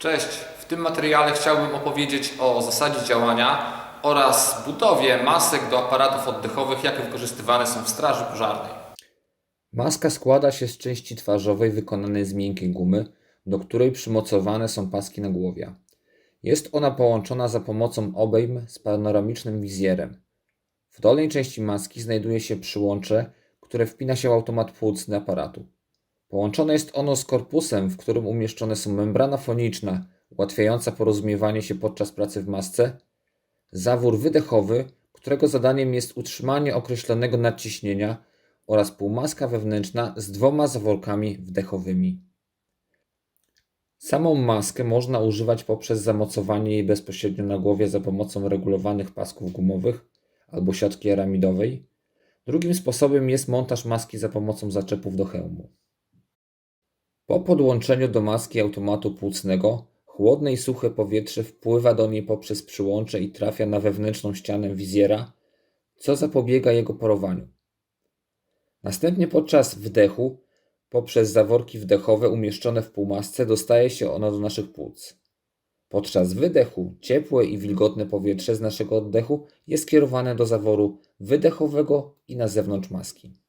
Cześć, w tym materiale chciałbym opowiedzieć o zasadzie działania oraz budowie masek do aparatów oddechowych, jakie wykorzystywane są w straży pożarnej. Maska składa się z części twarzowej wykonanej z miękkiej gumy, do której przymocowane są paski na głowie. Jest ona połączona za pomocą obejm z panoramicznym wizjerem. W dolnej części maski znajduje się przyłącze, które wpina się automat płucny aparatu. Połączone jest ono z korpusem, w którym umieszczone są membrana foniczna, ułatwiająca porozumiewanie się podczas pracy w masce, zawór wydechowy, którego zadaniem jest utrzymanie określonego nadciśnienia oraz półmaska wewnętrzna z dwoma zaworkami wdechowymi. Samą maskę można używać poprzez zamocowanie jej bezpośrednio na głowie za pomocą regulowanych pasków gumowych albo siatki aramidowej. Drugim sposobem jest montaż maski za pomocą zaczepów do hełmu. Po podłączeniu do maski automatu płucnego chłodne i suche powietrze wpływa do niej poprzez przyłącze i trafia na wewnętrzną ścianę wizjera, co zapobiega jego porowaniu. Następnie podczas wdechu, poprzez zaworki wdechowe umieszczone w półmasce, dostaje się ona do naszych płuc. Podczas wydechu ciepłe i wilgotne powietrze z naszego oddechu jest kierowane do zaworu wydechowego i na zewnątrz maski.